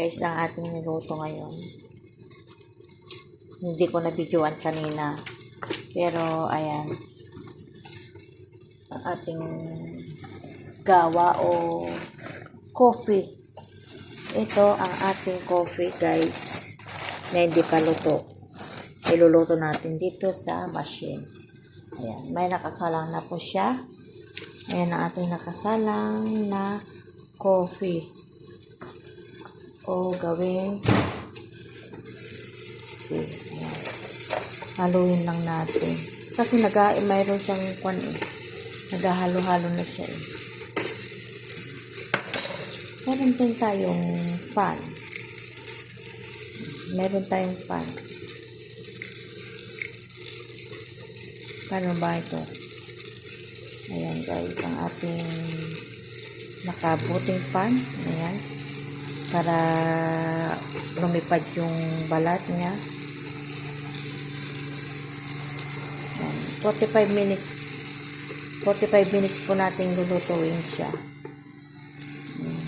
Guys, ang ating niluto ngayon. Hindi ko na videoan kanina. Pero, ayan. Ang ating gawa o coffee. Ito ang ating coffee, guys. Na hindi pa luto. Iluluto natin dito sa machine. Ayan. May nakasalang na po siya. Ayan ang ating nakasalang na coffee. O gawing haluin lang natin. Kasi naga, mayroon siyang kwan eh. Naghahalo-halo na siya eh. Meron din tayong pan. Meron tayong pan. Paano ba ito? Ayan guys, ang ating nakabuting pan. Ayan. Para lumipad yung balat niya. Ayan. 45 minutes. 45 minutes po natin lulutuin siya. Ayan.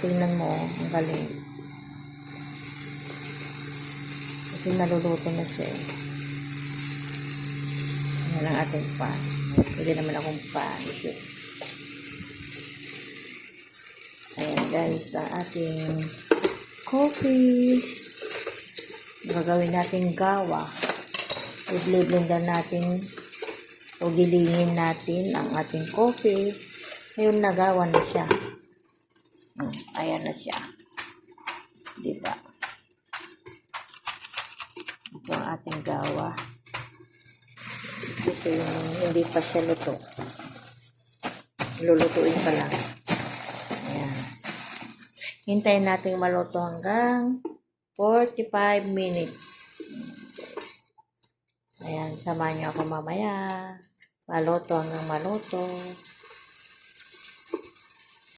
Tingnan mo, ang galing. Kasi naluluto na siya eh. Yan ang ating pan. Pwede naman akong pan. Ayan guys, ang ating coffee. Gagawin natin gawa. I-blender natin o gilingin natin ang ating coffee. Ngayon nagawa na siya. Hmm, Ayan na siya. Diba? Ito ang ating gawa. Ito yung hindi pa siya luto. Lulutuin pa lang. Hintayin natin maluto hanggang 45 minutes. Ayan, samahan niyo ako mamaya. Maluto hanggang maluto.